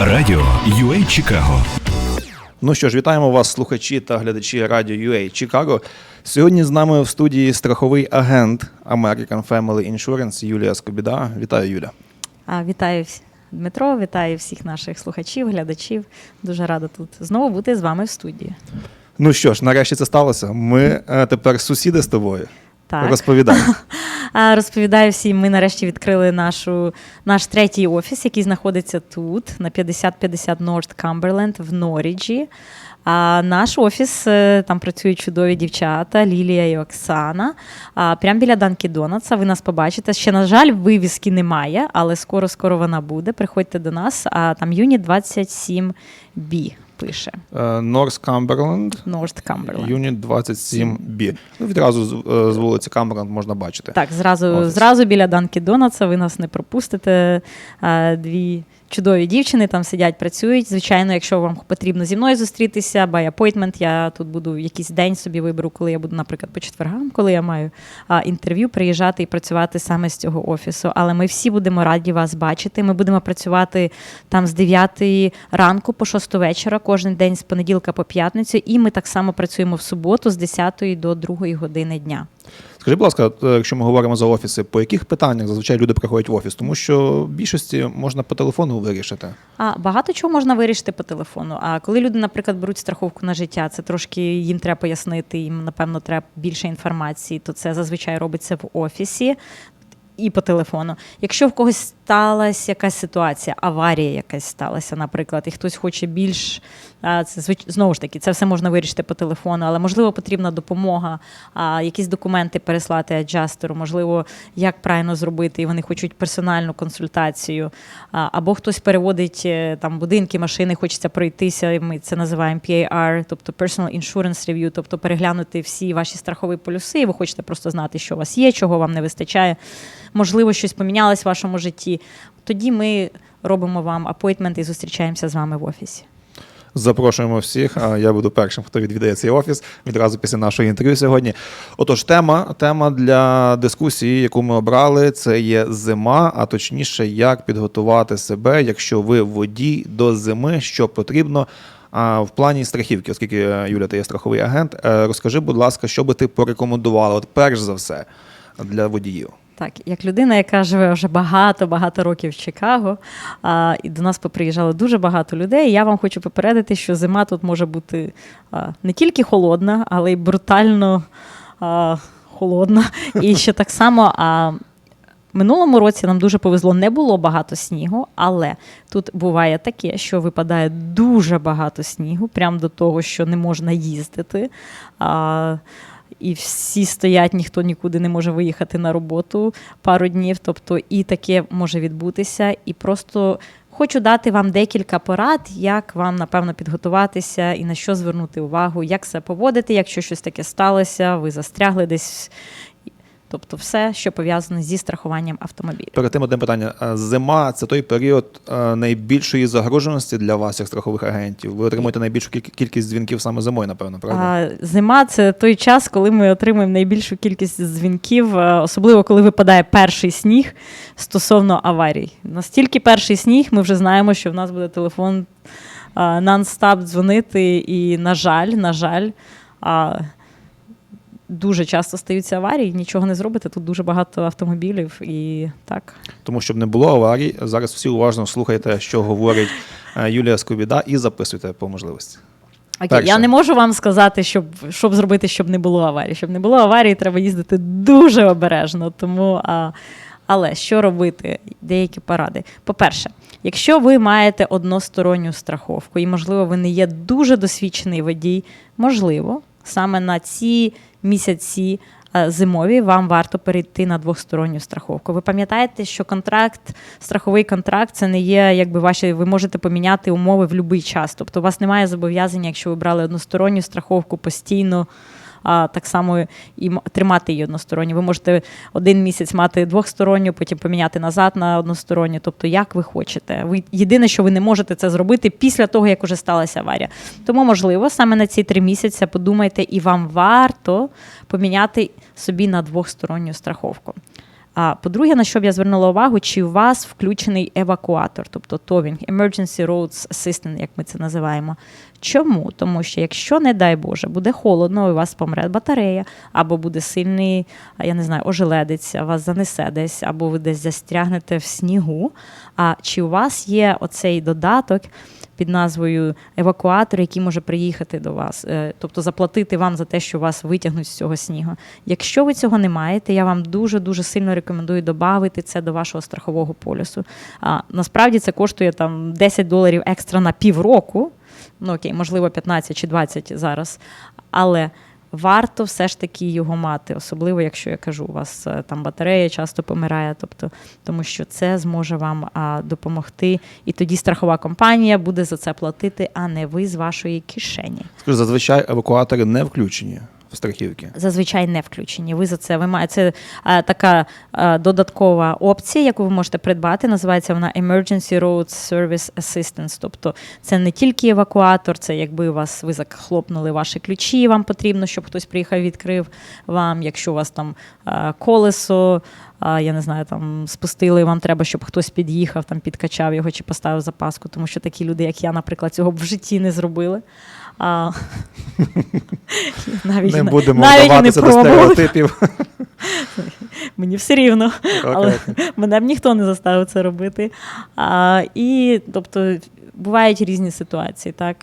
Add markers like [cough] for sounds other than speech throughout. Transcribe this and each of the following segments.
Радіо UA Чикаго. Ну що ж, вітаємо вас, слухачі та глядачі радіо UA Чикаго. Сьогодні з нами в студії страховий агент American Family Insurance Юлія Скобіда. Вітаю, Юля. А, Вітаю Дмитро, вітаю всіх наших слухачів, глядачів. Дуже рада тут знову бути з вами в студії. Ну що ж, нарешті це сталося. Ми е, тепер сусіди з тобою. Так. Розповідай. [laughs] Розповідаю всім, ми нарешті відкрили нашу, наш третій офіс, який знаходиться тут, на 5050 North Cumberland в Норіджі. А наш офіс е, там працюють чудові дівчата Лілія і Оксана. А, прямо біля Данкі Донатса. Ви нас побачите. Ще, на жаль, вивіски немає, але скоро-скоро вона буде. Приходьте до нас. А там юніт 27B пише. Норс Камберленд. Cumberland, Камберленд. Юніт 27B. Ну, відразу з, е, з вулиці Камберленд можна бачити. Так, зразу, Офіс. зразу біля Данкі Донатса ви нас не пропустите. А, Дві чудові дівчини там сидять, працюють. Звичайно, якщо вам потрібно зі мною зустрітися, by appointment, я тут буду якийсь день собі виберу, коли я буду, наприклад, по четвергам, коли я маю а, інтерв'ю, приїжджати і працювати саме з цього офісу. Але ми всі будемо раді вас бачити. Ми будемо працювати там з 9 ранку по 6 вечора, кожен день з понеділка по п'ятницю. І ми так само працюємо в суботу з 10 до 2 години дня. Скажи, будь ласка, е, якщо ми говоримо за офіси, по яких питаннях зазвичай люди приходять в офіс? Тому що більшості можна по телефону вирішити. А багато чого можна вирішити по телефону. А коли люди, наприклад, беруть страховку на життя, це трошки їм треба пояснити, їм напевно треба більше інформації, то це зазвичай робиться в офісі. І по телефону. Якщо в когось сталася якась ситуація, аварія якась сталася, наприклад, і хтось хоче більш це знову ж таки, це все можна вирішити по телефону, але можливо потрібна допомога, якісь документи переслати аджастеру, можливо, як правильно зробити, і вони хочуть персональну консультацію. Або хтось переводить е, там будинки, машини, хочеться пройтися. і Ми це називаємо PAR, тобто Personal Insurance Review, тобто переглянути всі ваші страхові полюси, і ви хочете просто знати, що у вас є, чого вам не вистачає. Можливо, щось помінялось в вашому житті. Тоді ми робимо вам апойтмент і зустрічаємося з вами в офісі. Запрошуємо всіх. Я буду першим, хто відвідає цей офіс відразу після нашого інтерв'ю сьогодні. Отож, тема, тема для дискусії, яку ми обрали, це є зима, а точніше, як підготувати себе, якщо ви водій до зими, що потрібно. А в плані страхівки, оскільки е, Юля, ти є страховий агент, е, розкажи, будь ласка, що би ти порекомендувала, от перш за все, для водіїв. Так, як людина, яка живе вже багато-багато років в Чикаго, а, і до нас поприїжджало дуже багато людей. Я вам хочу попередити, що зима тут може бути а, не тільки холодна, але й брутально а, холодна. [laughs] І ще так само. А, Минулому році нам дуже повезло, не було багато снігу, але тут буває таке, що випадає дуже багато снігу, прямо до того, що не можна їздити. А, і всі стоять, ніхто нікуди не може виїхати на роботу пару днів. Тобто і таке може відбутися. І просто хочу дати вам декілька порад, як вам напевно підготуватися і на що звернути увагу, як себе поводити, якщо щось таке сталося, ви застрягли десь. Тобто, все, що пов'язане зі страхуванням автомобіля. Перед тим одне питання. Е, Зима це той період е, найбільшої загроженості для вас, як страхових агентів. Ви отримуєте найбільшу кількість дзвінків саме зимою, напевно, правда? Зима це той час, коли ми отримуємо найбільшу кількість дзвінків, е, особливо коли випадає перший сніг стосовно аварій. Настільки перший сніг, ми вже знаємо, що в нас буде телефон а, нон-стап дзвонити, і, на жаль, на жаль, дуже часто стаються аварії, нічого не зробите. Тут дуже багато автомобілів і так. Тому щоб не було аварій, зараз всі уважно слухайте, що говорить е, Юлія Скобіда, і записуйте по можливості. Окей, Перше. я не можу вам сказати, щоб, щоб зробити, щоб не було аварії. Щоб не було аварії, треба їздити дуже обережно. Тому, а, але що робити? Деякі поради. По-перше, якщо ви маєте односторонню страховку, і, можливо, ви не є дуже досвідчений водій, можливо, саме на ці місяці. е, Зимові вам варто перейти на двосторонню страховку. Ви пам'ятаєте, що контракт, страховий контракт це не є, якби ваші, ви можете поміняти умови в будь-який час. Тобто у вас немає зобов'язання, якщо ви брали односторонню страховку постійно. А так само і тримати її односторонньо. Ви можете один місяць мати двохсторонню, потім поміняти назад на односторонню. Тобто, як ви хочете. Ви єдине, що ви не можете це зробити після того, як уже сталася аварія. Тому, можливо, саме на ці три місяці подумайте, і вам варто поміняти собі на двохсторонню страховку. А по-друге, на що б я звернула увагу, чи у вас включений евакуатор, тобто товінг, Emergency Roads Assistant, як ми це називаємо. Чому? Тому що якщо, не дай Боже, буде холодно, у вас помре батарея, або буде сильний, я не знаю, ожеледиться, вас занесе десь, або ви десь застрягнете в снігу. А чи у вас є оцей додаток? Під назвою евакуатор, який може приїхати до вас, е, тобто заплатити вам за те, що вас витягнуть з цього снігу. Якщо ви цього не маєте, я вам дуже дуже сильно рекомендую додати це до вашого страхового полюсу. А насправді це коштує там 10 доларів екстра на півроку. Ну окей, можливо, 15 чи 20 зараз. Але варто все ж таки його мати, особливо, якщо я кажу, у вас е, там батарея часто помирає, тобто, тому що це зможе вам а, допомогти. І тоді страхова компанія буде за це платити, а не ви з вашої кишені. Скажу, зазвичай евакуатори не включені в страхівки. Зазвичай не включені. Ви за це ви маєте це а, така а, додаткова опція, яку ви можете придбати. Називається вона Emergency Road Service Assistance. Тобто це не тільки евакуатор, це якби вас ви захлопнули ваші ключі, вам потрібно, щоб хтось приїхав, відкрив вам. Якщо у вас там а, колесо. А, Я не знаю, там спустили, і вам треба, щоб хтось під'їхав, там підкачав його чи поставив запаску, тому що такі люди, як я, наприклад, цього б в житті не зробили. А, [laughs] навіть Не будемо навіть не вдаватися до стереотипів. [laughs] Мені все рівно, але [laughs] мене б ніхто не заставив це робити. А, і тобто бувають різні ситуації, так.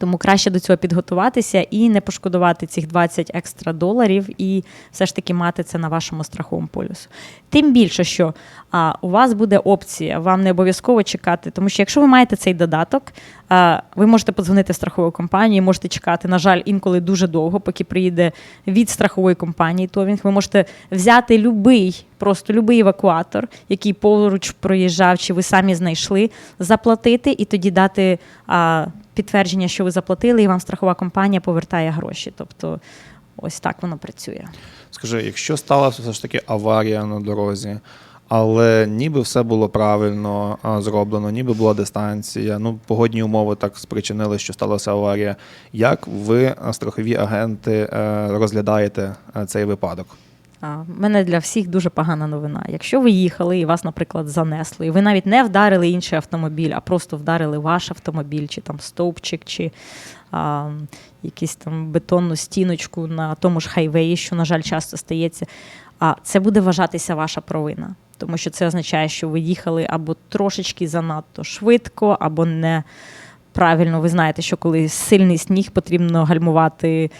Тому краще до цього підготуватися і не пошкодувати цих 20 екстра доларів, і все ж таки мати це на вашому страховому полюсу. Тим більше, що а, у вас буде опція, вам не обов'язково чекати, тому що якщо ви маєте цей додаток, а, ви можете подзвонити в страхову компанію, можете чекати, на жаль, інколи дуже довго, поки приїде від страхової компанії товінг. Ви можете взяти любий, просто любий евакуатор, який поруч проїжджав, чи ви самі знайшли, заплатити і тоді дати. А, Підтвердження, що ви заплатили, і вам страхова компанія повертає гроші. Тобто, ось так воно працює. Скажи, якщо сталася все ж таки аварія на дорозі, але ніби все було правильно зроблено, ніби була дистанція, ну погодні умови так спричинили, що сталася аварія. Як ви, страхові агенти, е, розглядаєте е, цей випадок? В мене для всіх дуже погана новина. Якщо ви їхали і вас, наприклад, занесли, і ви навіть не вдарили інший автомобіль, а просто вдарили ваш автомобіль, чи там стовпчик, чи а, якусь там бетонну стіночку на тому ж хайвеї, що, на жаль, часто стається, а це буде вважатися ваша провина. Тому що це означає, що ви їхали або трошечки занадто швидко, або не правильно. Ви знаєте, що коли сильний сніг, потрібно гальмувати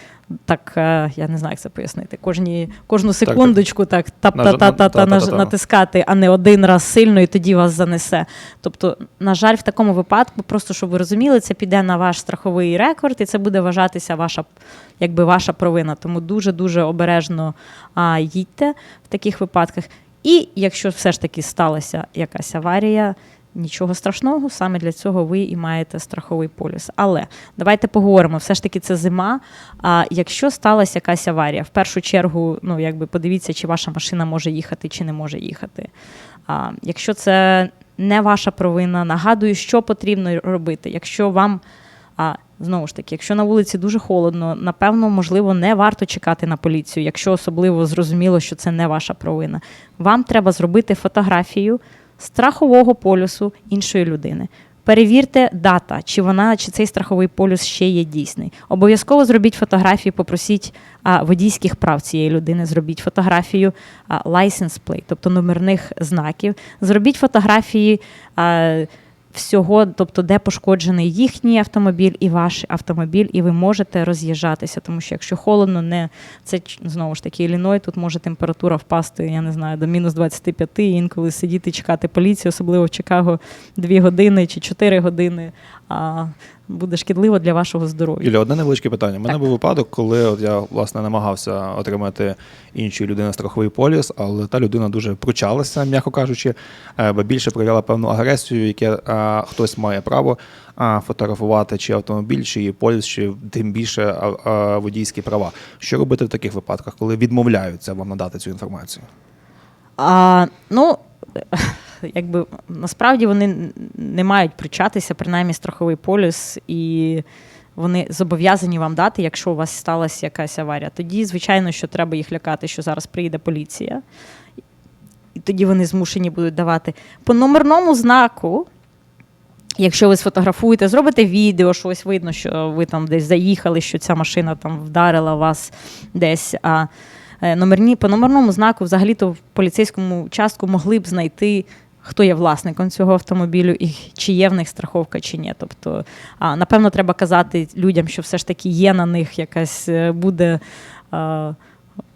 так, е, я не знаю, як це пояснити. Кожні, кожну секундочку так та-та-та-та. натискати, а не один раз сильно, і тоді вас занесе. Тобто, на жаль, в такому випадку, просто щоб ви розуміли, це піде на ваш страховий рекорд, і це буде вважатися ваша, якби ваша провина. Тому дуже дуже обережно а, їдьте в таких випадках. І якщо все ж таки сталася якась аварія, нічого страшного, саме для цього ви і маєте страховий полюс. Але давайте поговоримо. Все ж таки, це зима. А якщо сталася якась аварія, в першу чергу, ну якби подивіться, чи ваша машина може їхати, чи не може їхати. А, якщо це не ваша провина, нагадую, що потрібно робити. Якщо вам а знову ж таки, якщо на вулиці дуже холодно, напевно, можливо, не варто чекати на поліцію, якщо особливо зрозуміло, що це не ваша провина. Вам треба зробити фотографію страхового полюсу іншої людини. Перевірте дата, чи вона, чи цей страховий полюс ще є дійсний. Обов'язково зробіть фотографії, попросіть а, водійських прав цієї людини. Зробіть фотографію а, license plate, тобто номерних знаків. Зробіть фотографії. А, Всього, тобто, де пошкоджений їхній автомобіль і ваш автомобіль, і ви можете роз'їжджатися, тому що якщо холодно, не це знову ж таки Іліной, тут може температура впасти, я не знаю, до мінус 25, і інколи сидіти, чекати поліцію, особливо в Чикаго 2 години чи 4 години, а буде шкідливо для вашого здоров'я. Юля, одне невеличке питання. У мене був випадок, коли от я власне намагався отримати іншої людини страховий поліс, але та людина дуже пручалася, м'яко кажучи, е, бо більше проявляла певну агресію, яке е, хтось має право е, фотографувати чи автомобіль, чи її поліс, чи тим більше е, е, водійські права. Що робити в таких випадках, коли відмовляються вам надати цю інформацію? А, ну, якби насправді вони не мають причатися, принаймні страховий полюс, і вони зобов'язані вам дати, якщо у вас сталася якась аварія. Тоді, звичайно, що треба їх лякати, що зараз приїде поліція. І тоді вони змушені будуть давати. По номерному знаку, якщо ви сфотографуєте, зробите відео, що ось видно, що ви там десь заїхали, що ця машина там вдарила вас десь. А е, номерні, по номерному знаку взагалі-то в поліцейському участку могли б знайти. Хто є власником цього автомобілю і чи є в них страховка, чи ні. Тобто, а, напевно, треба казати людям, що все ж таки є на них якась е, буде. А,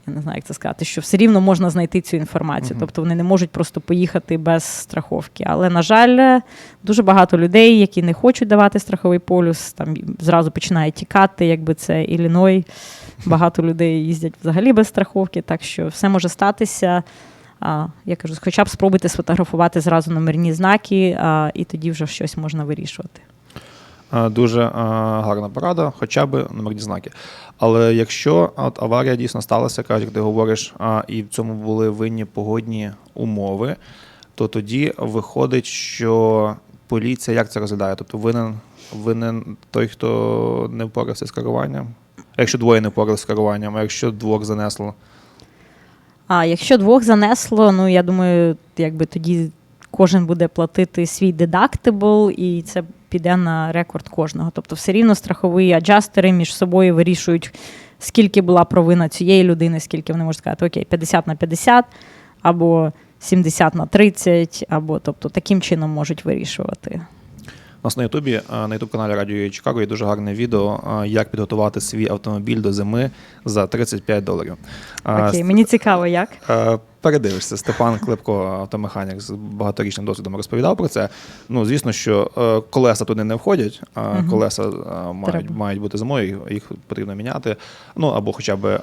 я не знаю, як це сказати, що все рівно можна знайти цю інформацію. Мгм. Тобто вони не можуть просто поїхати без страховки. Але, на жаль, е, дуже багато людей, які не хочуть давати страховий полюс, там зразу починають тікати, якби це Ілліной. Багато людей їздять взагалі без страховки, так що все може статися. Я кажу, хоча б спробуйте сфотографувати зразу номерні знаки, і тоді вже щось можна вирішувати. Е, Дуже е, гарна порада, хоча б номерні знаки. Але якщо от аварія дійсно сталася, кажуть, ти говориш, і в цьому були винні погодні умови, то тоді виходить, що поліція як це розглядає? Тобто винен, винен той, хто не впорався з керуванням? Якщо двоє не впоралися з керуванням, а якщо двох занесло? А якщо двох занесло, ну я думаю, якби тоді кожен буде платити свій дедактибл, і це піде на рекорд кожного. Тобто, все рівно страхові аджастери між собою вирішують, скільки була провина цієї людини, скільки вони можуть сказати, окей, 50 на 50, або 70 на 30, або тобто таким чином можуть вирішувати. Нас на Ютубі, на Ютуб каналі Радіо Чикаго є дуже гарне відео, як підготувати свій автомобіль до зими за 35 доларів. Окей, мені цікаво, як. Е, Передивишся, Степан Клепко, автомеханік з багаторічним досвідом, розповідав про це. Ну, звісно, що е, колеса туди не входять, а колеса е, мають, Треба. мають бути зимою, їх- потрібно міняти. Ну або хоча б е,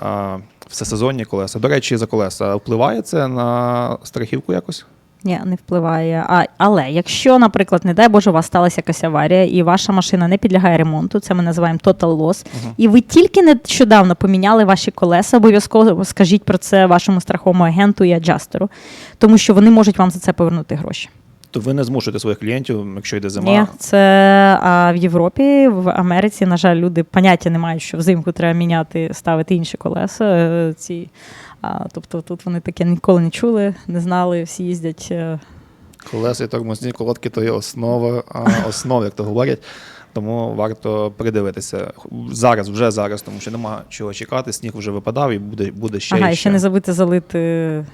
всесезонні колеса. До речі, за колеса впливає це на страхівку якось? Ні, не впливає. А, але якщо, наприклад, не дай Боже, у вас сталася якась аварія, і ваша машина не підлягає ремонту, це ми називаємо total loss, і ви тільки нещодавно поміняли ваші колеса, обов'язково скажіть про це вашому страховому агенту і аджастеру, тому що вони можуть вам за це повернути гроші. То ви не змушуєте своїх клієнтів, якщо йде зима. Ні, це а в Європі, в Америці, на жаль, люди поняття не мають, що взимку треба міняти, ставити інші колеса. е, Ці, а, тобто тут вони таке ніколи не чули, не знали, всі їздять. е, Колеса і тормозні колодки то є основа, а, основа, як то говорять. Тому варто придивитися зараз, вже зараз, тому що нема чого чекати. Сніг вже випадав і буде, буде ще Ага, і і ще не забути залити,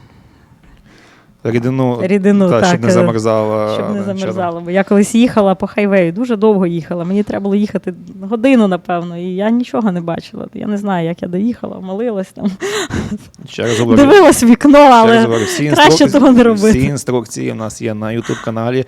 рідину, Рідину, та, щоб не е, замерзала. щоб не замерзало. Бо я колись їхала по хайвею, дуже довго їхала. Мені треба було їхати годину, напевно, і я нічого не бачила. Я не знаю, як я доїхала, молилась там, дивилась вікно, але всі краще того не робити. Всі інструкції у нас є на YouTube каналі,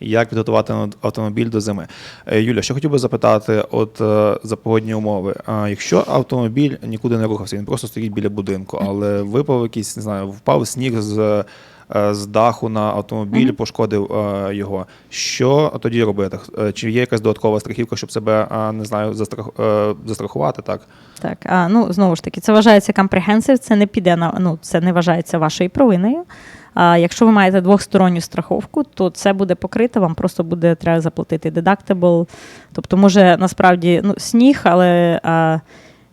як підготувати автомобіль до зими. Е, Юля, що хотів би запитати, от е, за погодні умови. А якщо автомобіль нікуди не рухався, він просто стоїть біля будинку, але випав якийсь, не знаю, впав сніг з. Е, З даху на автомобіль Мгм. пошкодив е, його. Що тоді робити? Е, Чи є якась додаткова страхівка, щоб себе не знаю, застрах, застрахувати? Так Так, а ну знову ж таки, це вважається компрехенсив, це не піде на ну, це не вважається вашою провиною. А якщо ви маєте двохсторонню страховку, то це буде покрито, вам просто буде треба заплатити дедактибл. Тобто, може насправді ну, сніг, але а,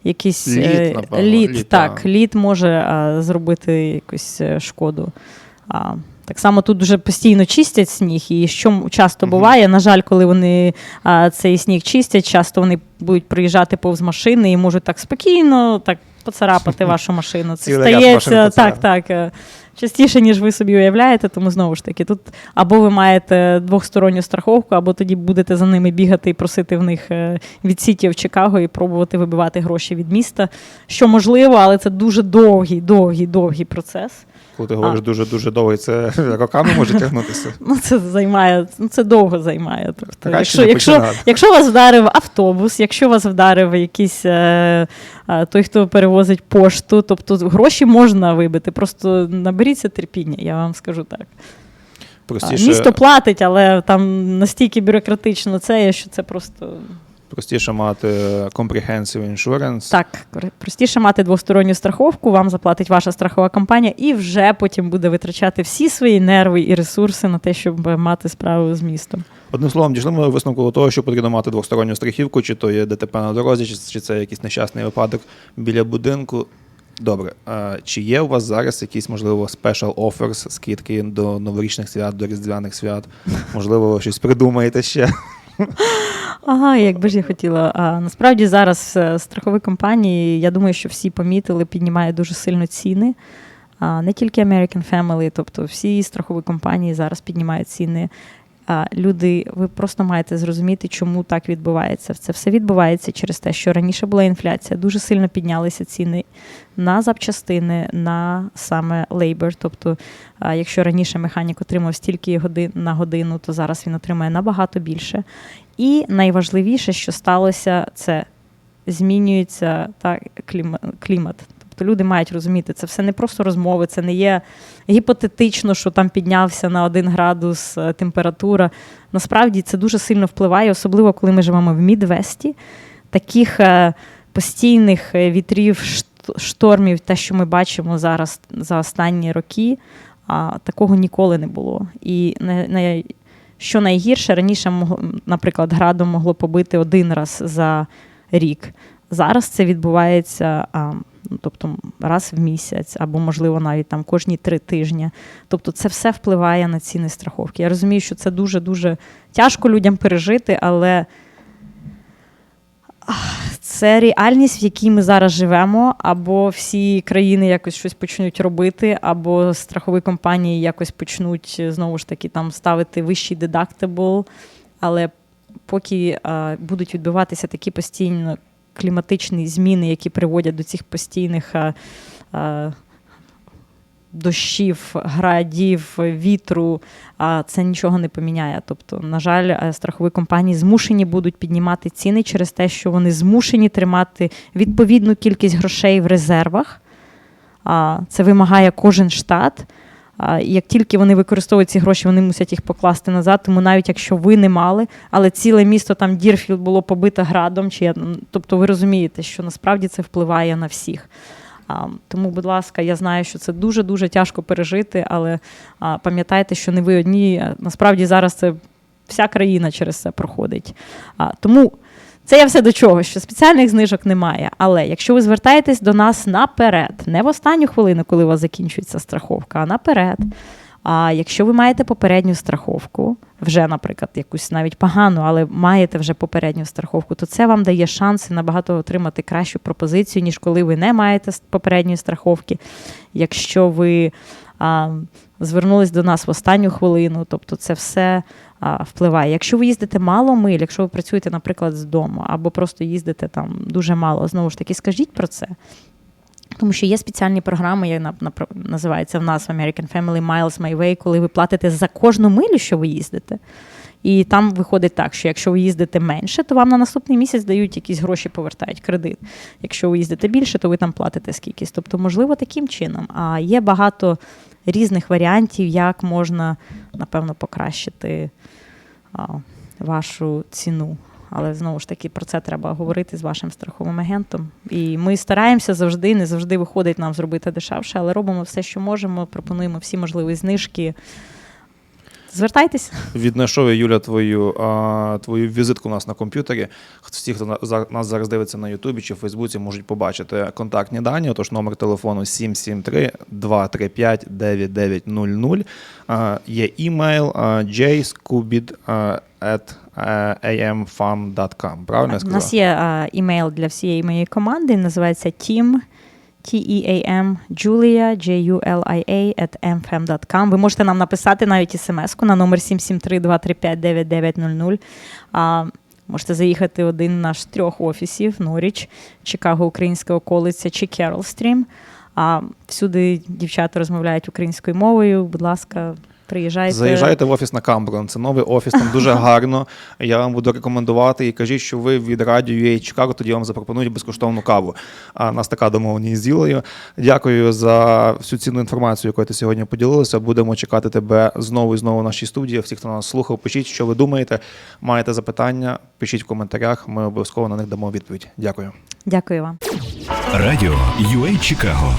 якийсь Лід, напевно, лід, лід, так, та. лід може а, зробити якусь шкоду. А, так само тут дуже постійно чистять сніг, і що часто буває, на жаль, коли вони а, цей сніг чистять, часто вони будуть проїжджати повз машини і можуть так спокійно так поцарапати [laughs] вашу машину. Це Цілий ряд машин стається так, поцарапав. так. е, Частіше, ніж ви собі уявляєте, тому знову ж таки, тут або ви маєте двохсторонню страховку, або тоді будете за ними бігати і просити в них е, відсіки в Чикаго і пробувати вибивати гроші від міста. Що можливо, але це дуже довгий, довгий, довгий процес. коли ти говориш дуже дуже довго, і це [laughs] роками може тягнутися. Ну, це займає, ну це довго займає. Тобто, якщо, якщо, якщо вас вдарив автобус, якщо вас вдарив якийсь е, е, той, хто перевозить пошту, тобто гроші можна вибити. Просто наберіться терпіння, я вам скажу так. Простіше, Місто платить, але там настільки бюрократично це є, що це просто. простіше мати comprehensive insurance. Так, простіше мати двосторонню страховку, вам заплатить ваша страхова компанія, і вже потім буде витрачати всі свої нерви і ресурси на те, щоб мати справу з містом. Одним словом, дійшли ми висновку до того, що потрібно мати двосторонню страхівку, чи то є ДТП на дорозі, чи, чи це якийсь нещасний випадок біля будинку. Добре, а чи є у вас зараз якісь, можливо, special offers, скидки до новорічних свят, до різдвяних свят? [laughs] Можливо, ви щось придумаєте ще? Ага, як би ж я хотіла. А, насправді зараз е, страхові компанії, я думаю, що всі помітили, піднімають дуже сильно ціни. А, не тільки American Family, тобто всі страхові компанії зараз піднімають ціни. Люди, ви просто маєте зрозуміти, чому так відбувається. Це все відбувається через те, що раніше була інфляція, дуже сильно піднялися ціни на запчастини, на саме labor. Тобто, якщо раніше механік отримав стільки годин на годину, то зараз він отримає набагато більше. І найважливіше, що сталося, це змінюється так, клімат. Тобто люди мають розуміти, це все не просто розмови, це не є гіпотетично, що там піднявся на один градус е, температура. Насправді це дуже сильно впливає, особливо коли ми живемо в Мідвесті. Таких е, постійних е, вітрів, шт- штормів, те, що ми бачимо зараз за останні роки, такого ніколи не було. І що найгірше, раніше, наприклад, градом могло побити один раз за рік. Зараз це відбувається тобто, раз в місяць, або, можливо, навіть там кожні три тижні. Тобто, це все впливає на ціни страховки. Я розумію, що це дуже-дуже тяжко людям пережити, але це реальність, в якій ми зараз живемо, або всі країни якось щось почнуть робити, або страхові компанії якось почнуть знову ж таки там ставити вищий дедактибл. Але поки е, будуть відбуватися такі постійно кліматичні зміни, які приводять до цих постійних е, е, дощів, градів, вітру, це нічого не поміняє. Тобто, на жаль, е, страхові компанії змушені будуть піднімати ціни через те, що вони змушені тримати відповідну кількість грошей в резервах. Це вимагає кожен штат. Як тільки вони використовують ці гроші, вони мусять їх покласти назад. Тому навіть якщо ви не мали, але ціле місто там Дірфілд було побите градом, чи тобто ви розумієте, що насправді це впливає на всіх. Тому, будь ласка, я знаю, що це дуже дуже тяжко пережити, але пам'ятайте, що не ви одні. Насправді зараз це вся країна через це проходить. Тому це я все до чого, що спеціальних знижок немає. Але якщо ви звертаєтесь до нас наперед, не в останню хвилину, коли у вас закінчується страховка, а наперед. А якщо ви маєте попередню страховку, вже, наприклад, якусь навіть погану, але маєте вже попередню страховку, то це вам дає шанси набагато отримати кращу пропозицію, ніж коли ви не маєте попередньої страховки. Якщо ви а, звернулись до нас в останню хвилину, тобто це все впливає. Якщо ви їздите мало миль, якщо ви працюєте, наприклад, з дому, або просто їздите там дуже мало, знову ж таки, скажіть про це. Тому що є спеціальні програми, як називається в нас American Family Miles My Way, коли ви платите за кожну милю, що ви їздите. І там виходить так, що якщо ви їздите менше, то вам на наступний місяць дають якісь гроші, повертають кредит. Якщо ви їздите більше, то ви там платите скількись. Тобто, можливо, таким чином. А є багато різних варіантів, як можна, напевно, покращити а, вашу ціну. Але знову ж таки про це треба говорити з вашим страховим агентом. І ми стараємося завжди, не завжди виходить нам зробити дешевше, але робимо все, що можемо, пропонуємо всі можливі знижки. Звертайтесь. Віднайшов я, Юля твою, а, твою візитку у нас на комп'ютері. Всі, хто на- за- нас зараз дивиться на Ютубі чи в Фейсбуці, можуть побачити контактні дані. Отож, номер телефону 773-235-9900. А, Є імейл amfarm.com. Правильно я У нас є а, імейл для всієї моєї команди, називається Team. T-E-A-M Julia, J-U-L-I-A, at mfm.com. Ви можете нам написати навіть смс-ку на номер 773-235-9900. А, можете заїхати один наш трьох офісів Норіч, Чикаго, Українська околиця чи Керолстрім. А, всюди дівчата розмовляють українською мовою. Будь ласка, Приїжджайте. Заїжджайте в офіс на Камброн. Це новий офіс, там дуже [laughs] гарно. Я вам буду рекомендувати і кажіть, що ви від радіо UA Чикаго, тоді вам запропонують безкоштовну каву. А нас така домовленість з Зілею. Дякую за всю цінну інформацію, якою ти сьогодні поділилася. Будемо чекати тебе знову і знову в нашій студії. Всі, хто нас слухав, пишіть, що ви думаєте. Маєте запитання, пишіть в коментарях. Ми обов'язково на них дамо відповідь. Дякую. Дякую вам. Радіо UA Чикаго